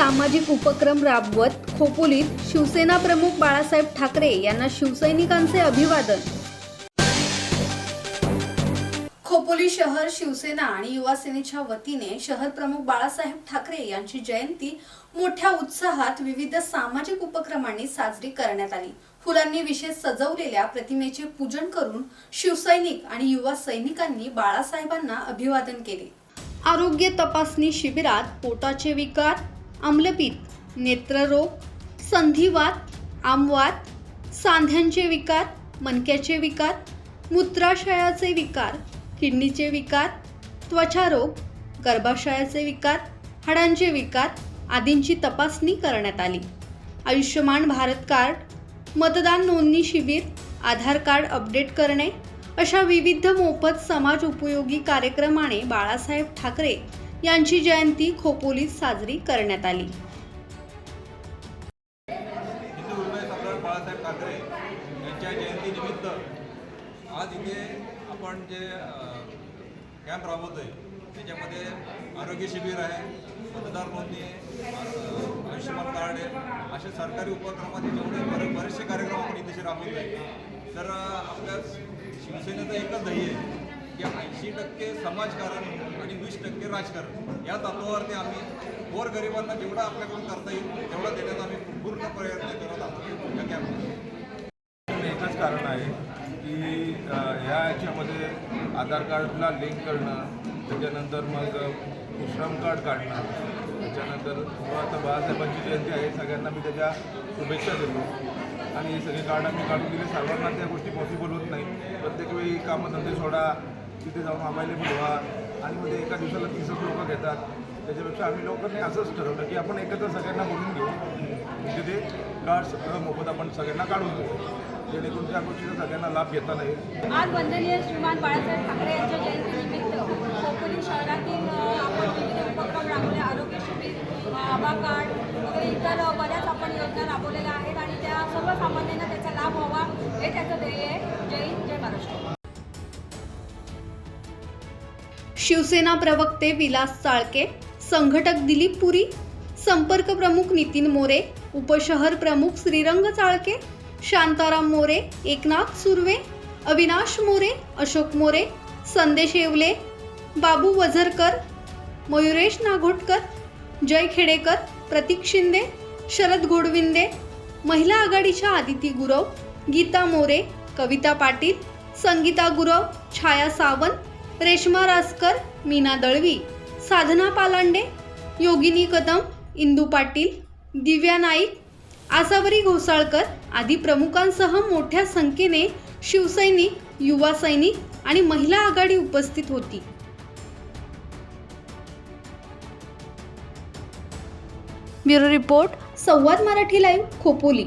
सामाजिक उपक्रम राबवत खोपोलीत शिवसेना प्रमुख बाळासाहेब ठाकरे यांना शिवसैनिकांचे अभिवादन. खोपोली शहर शिवसेना आणि युवा सेनेच्या वतीने शहर प्रमुख बाळासाहेब ठाकरे यांची जयंती मोठ्या उत्साहात विविध सामाजिक उपक्रमांनी साजरी करण्यात आली. फुलांनी विशेष सजवलेल्या प्रतिमेचे पूजन करून शिवसैनिक आणि युवा सैनिकांनी बाळासाहेबांना अभिवादन केले. आरोग्य तपासणी शिबिरात पोटाचे विकार आम्लपित नेत्ररोग संधिवात आमवात सांध्यांचे विकार मणक्याचे विकार मूत्राशयाचे विकार किडनीचे विकार त्वचारोग गर्भाशयाचे विकार हाडांचे विकार आदींची तपासणी करण्यात आली. आयुष्यमान भारत कार्ड मतदान नोंदणी शिबिर आधार कार्ड अपडेट करणे अशा विविध मोफत समाज उपयोगी कार्यक्रमाने बाळासाहेब ठाकरे यांची जयंती खोपोलीत साजरी करण्यात आली. बाळासाहेब ठाकरे यांच्या जयंतीनिमित्त आज इथे आपण जे कॅम्प राबवतोय त्याच्यामध्ये आरोग्य शिबिर आहे मतदार नोंदणी आहे आयुष्यमान कार्ड आहे असे सरकारी उपक्रमाचे जेवढे बरे बरेचसे कार्यक्रम आपण इथे राबवतोय. तर आपल्या शिवसेनेचं एकच ध्येय आहे की ऐंशी टक्के समाजकारण आणि वीस राजकारण. या तत्वावरती आम्ही गोरगरिबांना जेवढं आपल्याकडून करता येईल तेवढं देण्याचा आम्ही पूर्ण प्रयत्न करत आहोत या कॅम्पमध्ये एकच कारण आहे की ह्या याच्यामध्ये आधार कार्डला लिंक करणं त्याच्यानंतर मग श्रम कार्ड काढणं त्याच्यानंतर आता बाळासाहेबांची जयंती आहे सगळ्यांना मी त्याच्या शुभेच्छा देतो. आणि हे सगळे कार्ड आम्ही काढून दिले. सर्वांना त्या गोष्टी पॉसिबल होत नाही प्रत्येक वेळी कामधंदे सोडा तिथे जाऊन अवेलेबल व्हा आणि मध्ये एका दिवसाला तीसच लोक घेतात. त्याच्यापेक्षा आम्ही लोकांनी असंच ठरवलं की आपण एकत्र सगळ्यांना बोलून घेऊ. म्हणजे ते कार्ड सगळं मोफत आपण सगळ्यांना काढून घेऊ जेणेकरून त्या गोष्टीचा सगळ्यांना लाभ घेता येईल आज वंदनीय श्रीमान बाळासाहेब ठाकरे यांच्या जयंतीनिमित्त शहरातील शिवसेना प्रवक्ते विलास चाळके संघटक दिलीप पुरी संपर्क प्रमुख नितीन मोरे उपशहर प्रमुख श्रीरंग चाळके शांताराम मोरे एकनाथ सुर्वे अविनाश मोरे अशोक मोरे संदेश येवले बाबू वझरकर मयुरेश नाघोटकर जय खेडेकर प्रतीक शिंदे शरद घोडविंदे महिला आघाडीच्या आदिती गुरव गीता मोरे कविता पाटील संगीता गुरव छाया सावंत रेश्मा रासकर मीना दळवी साधना पालांडे योगिनी कदम इंदू पाटील दिव्या नाईक आसावरी घोसाळकर आदी प्रमुखांसह मोठ्या संख्येने शिवसैनिक युवा सैनिक आणि महिला आघाडी उपस्थित होती. Bureau report Samvad Marathi live Khopoli.